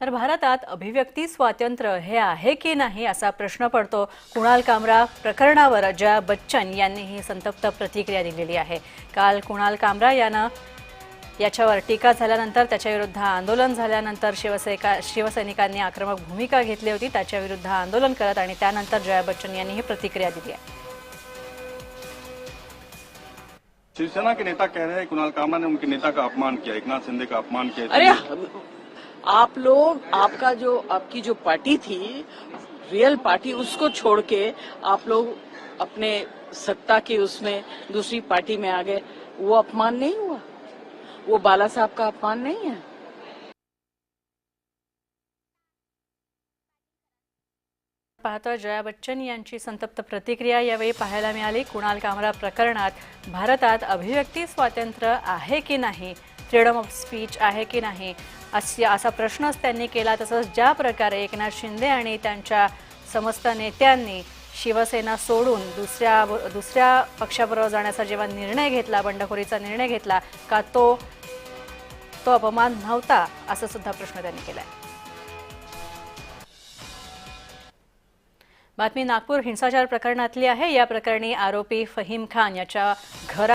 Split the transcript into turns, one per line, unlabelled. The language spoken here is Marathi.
तर भारतात अभिव्यक्ती स्वातंत्र्य हे आहे की नाही असा प्रश्न पडतो. कुणाल कामरा प्रकरणावर जया बच्चन यांनी ही संतप्त प्रतिक्रिया दिलेली आहे. काल कुणाल कामरा यानं याच्यावर टीका झाल्यानंतर त्याच्याविरुद्ध आंदोलन झाल्यानंतर शिवसैका शिवसैनिकांनी आक्रमक भूमिका घेतली होती. त्याच्याविरुद्ध आंदोलन करत आणि त्यानंतर जया बच्चन यांनी ही प्रतिक्रिया दिली आहे.
शिवसेना के नेता कह रहे हैं कुणाल कामरा ने उनके नेता का अपमान किया एकनाथ शिंदे का अपमान किया।
अरे! आप लोग, आपका जो, आपकी जो पार्टी थी रियल पार्टी, उसको छोड़ के आप लोग अपने सत्ता के उसमें दूसरी पार्टी में आ गए, वो अपमान नहीं हुआ? वो बाला साहब का अपमान नहीं है?
पाहतो जया बच्चन यांची संतप्त प्रतिक्रिया, यावेळी पाहायला मिळाली कुणाल कामरा प्रकरणात, भारतात अभिव्यक्ती स्वातंत्र्य आहे की नाही? फ्रीडम ऑफ स्पीच आहे की नाही? अशी असा प्रश्नच त्यांनी केला. तसंच ज्या प्रकारे एकनाथ शिंदे आणि त्यांच्या समस्त नेत्यांनी शिवसेना सोडून दुसऱ्या दुसऱ्या पक्षाबरोबर जाण्याचा जेव्हा निर्णय घेतला बंडखोरीचा निर्णय घेतला का तो तो अपमान नव्हता असा सुद्धा प्रश्न त्यांनी केलाय. बातमी नागपूर हिंसाचार प्रकरणातली आहे. या प्रकरणी आरोपी फहीम खान याच्या घरा